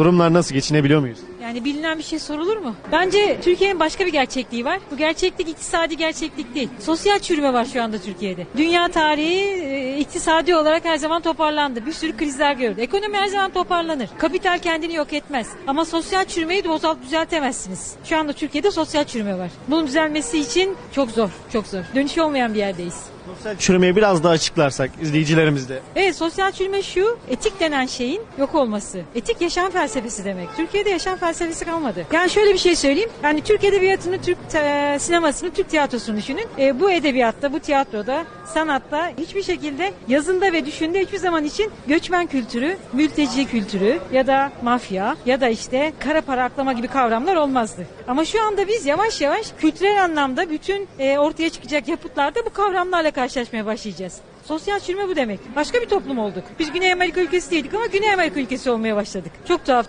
Durumlar nasıl? Geçinebiliyor muyuz? Yani bilinen bir şey sorulur mu? Bence Türkiye'nin başka bir gerçekliği var. Bu gerçeklik iktisadi gerçeklik değil. Sosyal çürüme var şu anda Türkiye'de. Dünya tarihi e, iktisadi olarak her zaman toparlandı. Bir sürü krizler gördü. Ekonomi her zaman toparlanır. Kapital kendini yok etmez. Ama sosyal çürümeyi de bozalt düzeltemezsiniz. Şu anda Türkiye'de sosyal çürüme var. Bunun düzelmesi için çok zor, çok zor. Dönüşü olmayan bir yerdeyiz. Sosyal çürümeyi biraz daha açıklarsak izleyicilerimiz de. Evet sosyal çürüme şu etik denen şeyin yok olması. Etik yaşam felsefesi demek. Türkiye'de yaşam felsefesi kalmadı. Yani şöyle bir şey söyleyeyim. Yani Türk edebiyatını, Türk e, sinemasını, Türk tiyatrosunu düşünün. E, bu edebiyatta, bu tiyatroda, sanatta hiçbir şekilde yazında ve düşünde hiçbir zaman için göçmen kültürü, mülteci kültürü ya da mafya ya da işte kara para aklama gibi kavramlar olmazdı. Ama şu anda biz yavaş yavaş kültürel anlamda bütün e, ortaya çıkacak yapıtlarda bu kavramlarla karşılaşmaya başlayacağız. Sosyal çürüme bu demek. Başka bir toplum olduk. Biz Güney Amerika ülkesi değildik ama Güney Amerika ülkesi olmaya başladık. Çok tuhaf.